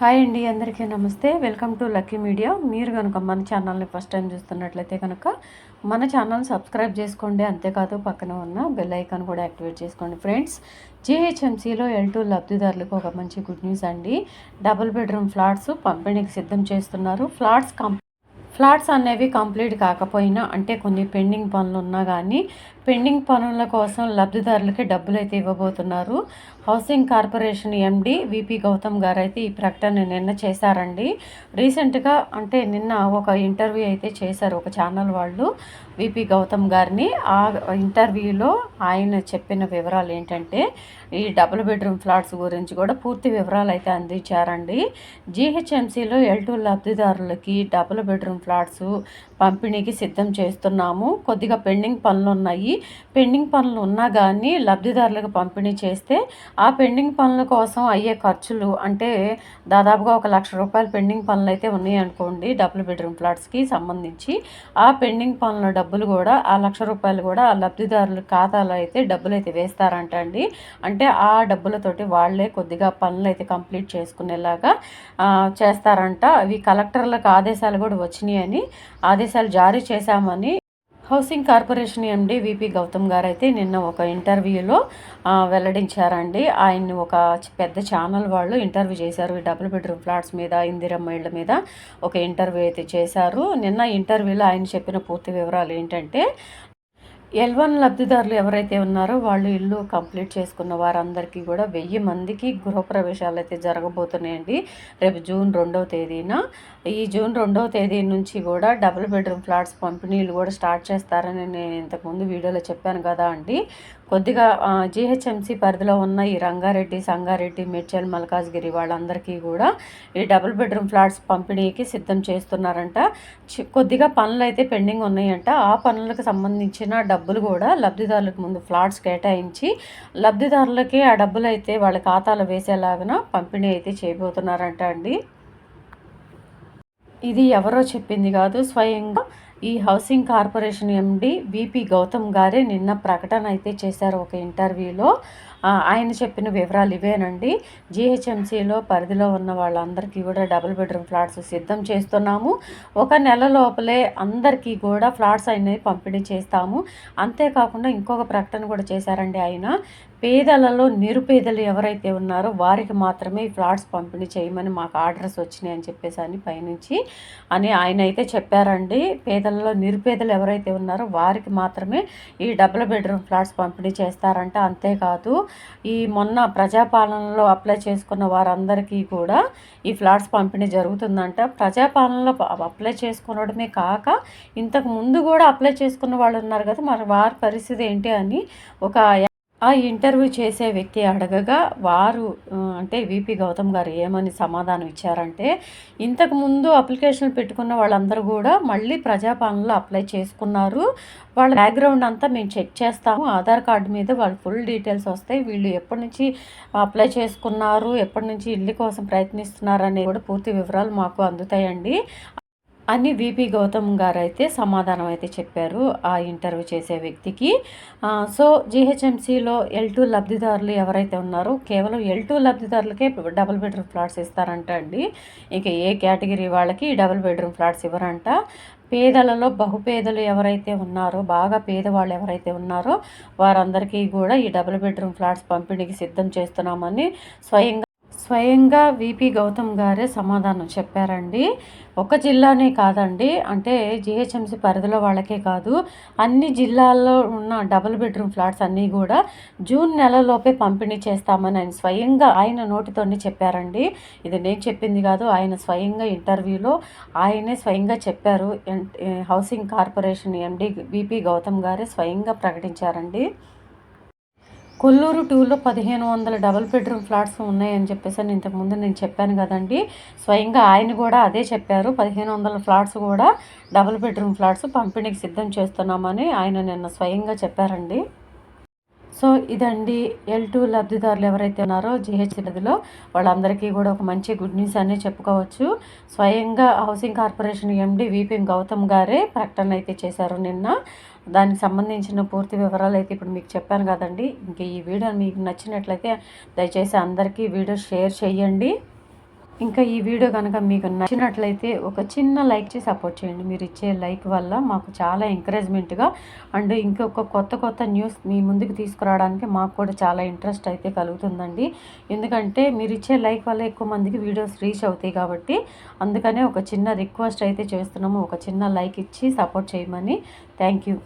Hi అండి అందరికీ నమస్తే. Welcome to lucky media. మీరు కనుక మన ఛానల్ని ఫస్ట్ టైం చూస్తున్నట్లయితే కనుక మన ఛానల్ సబ్స్క్రైబ్ చేసుకోండి అంతేకాదు పక్కన ఉన్న బెల్ ఐకాన్ కూడా యాక్టివేట్ చేసుకోండి. ఫ్రెండ్స్ జిహెచ్ఎంసీలో ఎల్ టూ లబ్ధిదారులకు ఒక మంచి గుడ్ న్యూస్ అండి. డబుల్ బెడ్రూమ్ ఫ్లాట్స్ పంపిణీకి సిద్ధం చేస్తున్నారు. ఫ్లాట్స్ కం ఫ్లాట్స్ అనేవి కంప్లీట్ కాకపోయినా అంటే కొన్ని పెండింగ్ పనులు ఉన్నా కానీ పెండింగ్ పనుల కోసం లబ్ధిదారులకి డబ్బులు అయితే ఇవ్వబోతున్నారు. Housing corporation MD VP Gautam garu అయితే ఈ ప్రకటన నిన్న చేశారండి. రీసెంట్గా అంటే నిన్న ఒక ఇంటర్వ్యూ అయితే చేశారు ఒక ఛానల్ వాళ్ళు విపి గౌతమ్ గారిని. ఆ ఇంటర్వ్యూలో ఆయన చెప్పిన వివరాలు ఏంటంటే ఈ డబుల్ బెడ్రూమ్ ఫ్లాట్స్ గురించి కూడా పూర్తి వివరాలు అయితే అందించారండి. జీహెచ్ఎంసీలో ఎల్ టూ లబ్ధిదారులకి డబుల్ బెడ్రూమ్ ఫ్లాట్స్ పంపిణీకి సిద్ధం చేస్తున్నాము. కొద్దిగా పెండింగ్ పనులు ఉన్నాయి. పెండింగ్ పనులు ఉన్నా కానీ లబ్ధిదారులకు పంపిణీ చేస్తే ఆ పెండింగ్ పనుల కోసం అయ్యే ఖర్చులు అంటే దాదాపుగా ఒక లక్ష రూపాయలు పెండింగ్ పనులు అయితే ఉన్నాయి అనుకోండి డబుల్ బెడ్రూమ్ ఫ్లాట్స్కి సంబంధించి. ఆ పెండింగ్ పనుల డబ్బులు కూడా ఆ లక్ష రూపాయలు కూడా ఆ లబ్ధిదారుల ఖాతాలో అయితే డబ్బులు అయితే వేస్తారంట అండి అంటే ఆ డబ్బులతోటి వాళ్ళే కొద్దిగా పనులు అయితే కంప్లీట్ చేసుకునేలాగా చేస్తారంట. అవి కలెక్టర్లకు ఆదేశాలు కూడా వచ్చినాయని ఆదేశాలు జారీ చేశామని housing corporation MD VP Gautam garu అయితే నిన్న ఒక ఇంటర్వ్యూలో వెల్లడించారండి. ఆయన్ని ఒక పెద్ద ఛానల్ వాళ్ళు ఇంటర్వ్యూ చేశారు. ఈ డబుల్ బెడ్రూమ్ ఫ్లాట్స్ మీద ఇందిరమ్మ ఇళ్ళ మీద ఒక ఇంటర్వ్యూ అయితే చేశారు. నిన్న ఇంటర్వ్యూలో ఆయన చెప్పిన పూర్తి వివరాలు ఏంటంటే ఎల్ వన్ లబ్ధిదారులు ఎవరైతే ఉన్నారో వాళ్ళు ఇల్లు కంప్లీట్ చేసుకున్న వారందరికీ కూడా వెయ్యి మందికి గృహప్రవేశాలు అయితే జరగబోతున్నాయండి. రేపు జూన్ రెండవ తేదీన. ఈ జూన్ రెండవ తేదీ నుంచి కూడా డబుల్ బెడ్రూమ్ ఫ్లాట్స్ పంపిణీలు కూడా స్టార్ట్ చేస్తారని నేను ఇంతకుముందు వీడియోలో చెప్పాను కదా అండి. కొద్దిగా జిహెచ్ఎంసీ పరిధిలో ఉన్న ఈ రంగారెడ్డి సంగారెడ్డి మేడ్చల్ మల్కాజ్గిరి వాళ్ళందరికీ కూడా ఈ డబుల్ బెడ్రూమ్ ఫ్లాట్స్ పంపిణీకి సిద్ధం చేస్తున్నారంట. కొద్దిగా పనులు అయితే పెండింగ్ ఉన్నాయంట. ఆ పనులకు సంబంధించిన డబ్బులు కూడా లబ్ధిదారులకు ముందు ఫ్లాట్స్ కేటాయించి లబ్ధిదారులకి ఆ డబ్బులు అయితే వాళ్ళ ఖాతాలో వేసేలాగా పంపిణీ అయితే చేయబోతున్నారంట అండి. ఇది ఎవరో చెప్పింది కాదు. స్వయంగా ఈ housing corporation MD VP Gautam గారే నిన్న ప్రకటన అయితే చేశారు ఒక ఇంటర్వ్యూలో. ఆయన చెప్పిన వివరాలు ఇవేనండి. జిహెచ్ఎంసీలో పరిధిలో ఉన్న వాళ్ళందరికీ కూడా డబుల్ బెడ్రూమ్ ఫ్లాట్స్ సిద్ధం చేస్తున్నాము. ఒక నెల లోపలే అందరికీ కూడా ఫ్లాట్స్ అనేవి పంపిణీ చేస్తాము. అంతేకాకుండా ఇంకొక ప్రకటన కూడా చేశారండి ఆయన. పేదలలో నిరుపేదలు ఎవరైతే ఉన్నారో వారికి మాత్రమే ఈ ఫ్లాట్స్ పంపిణీ చేయమని మాకు ఆర్డర్స్ వచ్చినాయి అని చెప్పేసి అని పైనుంచి అని ఆయన అయితే చెప్పారండి. పేదలలో నిరుపేదలు ఎవరైతే ఉన్నారో వారికి మాత్రమే ఈ డబుల్ బెడ్రూమ్ ఫ్లాట్స్ పంపిణీ చేస్తారంట. అంతేకాదు ఈ మొన్న ప్రజాపాలనలో అప్లై చేసుకున్న వారందరికీ కూడా ఈ ఫ్లాట్స్ పంపిణీ జరుగుతుందంట. ప్రజాపాలనలో అప్లై చేసుకోవడమే కాక ఇంతకు ముందు కూడా అప్లై చేసుకున్న వాళ్ళు ఉన్నారు కదా మరి వారి పరిస్థితి ఏంటి అని ఒక ఆ ఇంటర్వ్యూ చేసే వ్యక్తి అడగగా వారు అంటే విపి గౌతమ్ గారు ఏమని సమాధానం ఇచ్చారంటే ఇంతకు ముందు అప్లికేషన్లు పెట్టుకున్న వాళ్ళందరూ కూడా మళ్ళీ ప్రజాపాలనలో అప్లై చేసుకున్నారు. వాళ్ళ బ్యాక్గ్రౌండ్ అంతా మేము చెక్ చేస్తాము. ఆధార్ కార్డు మీద వాళ్ళ ఫుల్ డీటెయిల్స్ వస్తాయి. వీళ్ళు ఎప్పటి నుంచి అప్లై చేసుకున్నారు ఎప్పటి నుంచి ఇల్లు కోసం ప్రయత్నిస్తున్నారు అనేది కూడా పూర్తి వివరాలు మాకు అందుతాయండి. అని విపి గౌతమ్ గారు అయితే సమాధానం అయితే చెప్పారు ఆ ఇంటర్వ్యూ చేసే వ్యక్తికి. సో జీహెచ్ఎంసీలో ఎల్ టూ లబ్ధిదారులు ఎవరైతే ఉన్నారో కేవలం ఎల్ టూ లబ్ధిదారులకే డబుల్ బెడ్రూమ్ ఫ్లాట్స్ ఇస్తారంట అండి. ఇంకా ఏ కేటగిరీ వాళ్ళకి డబుల్ బెడ్రూమ్ ఫ్లాట్స్ ఇవ్వరంట. పేదలలో బహుపేదలు ఎవరైతే ఉన్నారో బాగా పేదవాళ్ళు ఎవరైతే ఉన్నారో వారందరికీ కూడా ఈ డబుల్ బెడ్రూమ్ ఫ్లాట్స్ పంపిణీకి సిద్ధం చేస్తున్నామని స్వయంగా స్వయంగా విపి గౌతమ్ గారే సమాధానం చెప్పారండి. ఒక జిల్లానే కాదండి. అంటే జిహెచ్ఎంసీ పరిధిలో వాళ్ళకే కాదు. అన్ని జిల్లాల్లో ఉన్న డబుల్ బెడ్రూమ్ ఫ్లాట్స్ అన్నీ కూడా జూన్ నెలలోపే పంపిణీ చేస్తామని ఆయన స్వయంగా ఆయన నోటితోనే చెప్పారండి. ఇది నేను చెప్పింది కాదు ఆయన స్వయంగా ఇంటర్వ్యూలో ఆయనే స్వయంగా చెప్పారు. Housing corporation MD VP Gautam గారే స్వయంగా ప్రకటించారండి. కొల్లూరు టూలో పదిహేను వందల డబుల్ బెడ్రూమ్ ఫ్లాట్స్ ఉన్నాయని చెప్పేసి అని ఇంతకుముందు నేను చెప్పాను కదండి. స్వయంగా ఆయన కూడా అదే చెప్పారు. పదిహేను వందల ఫ్లాట్స్ కూడా డబుల్ బెడ్రూమ్ ఫ్లాట్స్ పంపిణీకి సిద్ధం చేస్తున్నామని ఆయన నిన్న స్వయంగా చెప్పారండి. సో ఇదండి ఎల్ టూ లబ్ధిదారులు ఎవరైతే ఉన్నారో జిహెచ్ నదిలో వాళ్ళందరికీ కూడా ఒక మంచి గుడ్ న్యూస్ అనే చెప్పుకోవచ్చు. స్వయంగా housing corporation MD VPM Gautam గారే ప్రకటన అయితే చేశారు నిన్న. దానికి సంబంధించిన పూర్తి వివరాలు అయితే ఇప్పుడు మీకు చెప్పాను కదండి. ఇంక ఈ వీడియో మీకు నచ్చినట్లయితే దయచేసి అందరికీ వీడియో షేర్ చేయండి. ఇంకా ఈ వీడియో కనుక మీకు నచ్చినట్లయితే ఒక చిన్న లైక్ చేసి సపోర్ట్ చేయండి. మీరు ఇచ్చే లైక్ వల్ల మాకు చాలా ఎంకరేజ్మెంట్గా అండ్ ఇంకొక కొత్త కొత్త న్యూస్ మీ ముందుకు తీసుకురావడానికి మాకు కూడా చాలా ఇంట్రెస్ట్ అయితే కలుగుతుందండి. ఎందుకంటే మీరు ఇచ్చే లైక్ వల్ల ఎక్కువ మందికి వీడియోస్ రీచ్ అవుతాయి కాబట్టి అందుకనే ఒక చిన్న రిక్వెస్ట్ అయితే చేస్తున్నాము. ఒక చిన్న లైక్ ఇచ్చి సపోర్ట్ చేయమని. Thank you